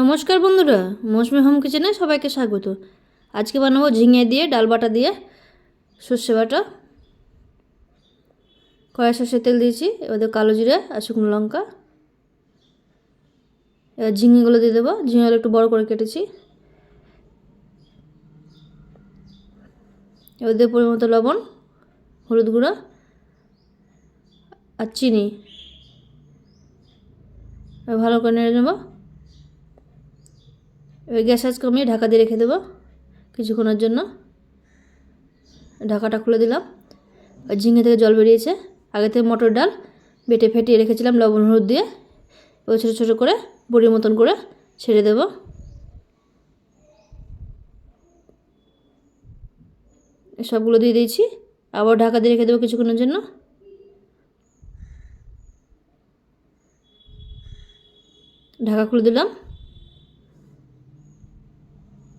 নমস্কার বন্ধুরা, মৌসুমি হোম কিচেনে সবাইকে স্বাগত। আজকে বানাবো ঝিঙে দিয়ে ডাল বাটা দিয়ে সর্ষে বাটা। কড়াই সর্ষে তেল দিয়েছি, এবার কালো জিরে আর শুকনো লঙ্কা। এবার ঝিঙেগুলো দিয়ে দেবো, ঝিঙেগুলো একটু বড় করে কেটেছি। এবার দেবো পরিমাণ লবণ, হলুদ গুঁড়ো আর চিনি। ভালো করে নেড়ে নেব। এবার গ্যাস আজ কমিয়ে ঢাকা দিয়ে রেখে দেবো কিছুক্ষণের জন্য। ঢাকাটা খুলে দিলাম। ঝিঙে থেকে জল বেরিয়েছে। আগে থেকে মটর ডাল বেটে ফেটিয়ে রেখেছিলাম লবণ, হলুদ দিয়ে। ওই ছোটো ছোটো করে বড়ির মতন করে ছেড়ে দেব। সবগুলো দিয়ে দিয়েছি। আবার ঢাকা দিয়ে রেখে দেবো কিছুক্ষণের জন্য। ঢাকা খুলে দিলাম।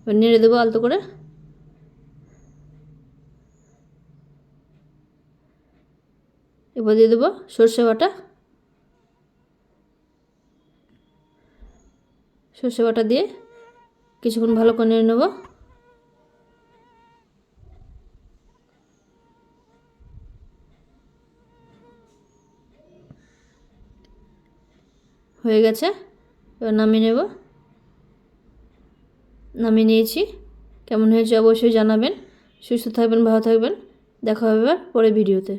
এবার নেড়ে দেবো আলতো করে। এবার দিয়ে দেবো সর্ষে বাটা। সর্ষে বাটা দিয়ে কিছুক্ষণ ভালো করে নেড়ে নেব। হয়ে গেছে, এবার নামিয়ে নেব। নামিয়ে নিয়েছি। কেমন হয়েছে অবশ্যই জানাবেন। সুস্থ থাকবেন ভালো থাকবেন। দেখা হবে পরে ভিডিওতে।